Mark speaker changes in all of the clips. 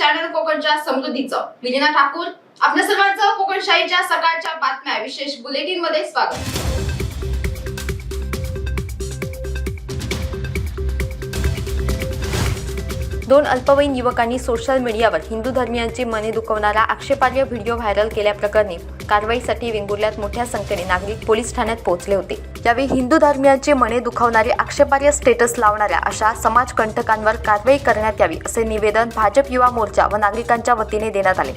Speaker 1: कोकणच्या समृद्धीचं. विलिना ठाकूर आपल्या सर्वांचं कोकणशाहीच्या सकाळच्या बातम्या. विशेष बुलेटिनमध्ये स्वागत.
Speaker 2: दोन अल्पवयीन युवकांनी सोशल मीडियावर हिंदू धर्मियांची मने दुखवणारा आक्षेपार्ह व्हिडिओ व्हायरल केल्याप्रकरणी कारवाईसाठी वेंगुर्ल्यात मोठ्या संख्येने नागरिक पोलीस ठाण्यात पोहोचले होते. यावेळी हिंदू धर्मियांची मने दुखावणारे आक्षेपार्ह स्टेटस लावणाऱ्या अशा समाजकंटकांवर कारवाई करण्यात यावी असे निवेदन भाजप युवा मोर्चा व नागरिकांच्या वतीने देण्यात आले.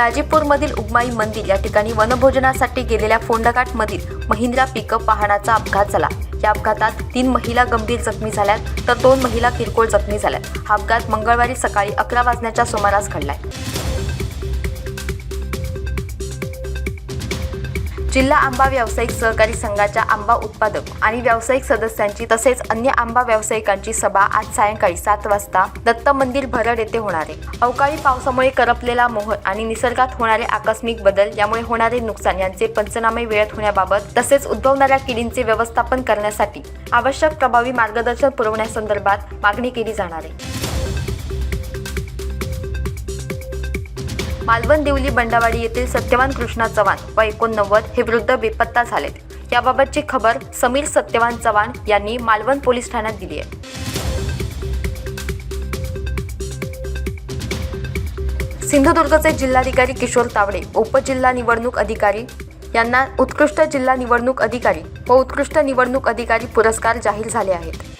Speaker 2: दाजीपूरमधील उगमाई मंदिर या ठिकाणी वनभोजनासाठी गेलेल्या फोंडघाटमधील महिंद्रा पिकअप वाहनाचा अपघात झाला. या अपघातात तीन महिला गंभीर जखमी झाल्यात तर दोन महिला किरकोळ जखमी झाल्यात. हा अपघात मंगळवारी सकाळी अकरा वाजण्याच्या सुमारास घडलाय. जिल्हा आंबा व्यावसायिक सहकारी संघाच्या आंबा उत्पादक आणि व्यावसायिक सदस्यांची तसेच अन्य आंबा व्यावसायिकांची सभा आज सायंकाळी सात वाजता दत्त मंदिर भरड येथे होणार आहे. अवकाळी पावसामुळे करपलेला मोहर आणि निसर्गात होणारे आकस्मिक बदल यामुळे होणारे नुकसान यांचे पंचनामे वेळेत होण्याबाबत तसेच उद्भवणाऱ्या किडींचे व्यवस्थापन करण्यासाठी आवश्यक प्रभावी मार्गदर्शन पुरवण्यासंदर्भात मागणी केली जाणार आहे. मालवण देवली बंडावाडी येथील सत्यवान कृष्णा चव्हाण व एकोणनव्वद हे वृद्ध बेपत्ता झालेत. याबाबतची खबर समीर सत्यवान चव्हाण यांनी मालवण पोलीस ठाण्यात दिली आहे. सिंधुदुर्गचे जिल्हाधिकारी किशोर तावडे उपजिल्हा निवडणूक अधिकारी यांना उत्कृष्ट जिल्हा निवडणूक अधिकारी व उत्कृष्ट निवडणूक अधिकारी पुरस्कार जाहीर झाले आहेत.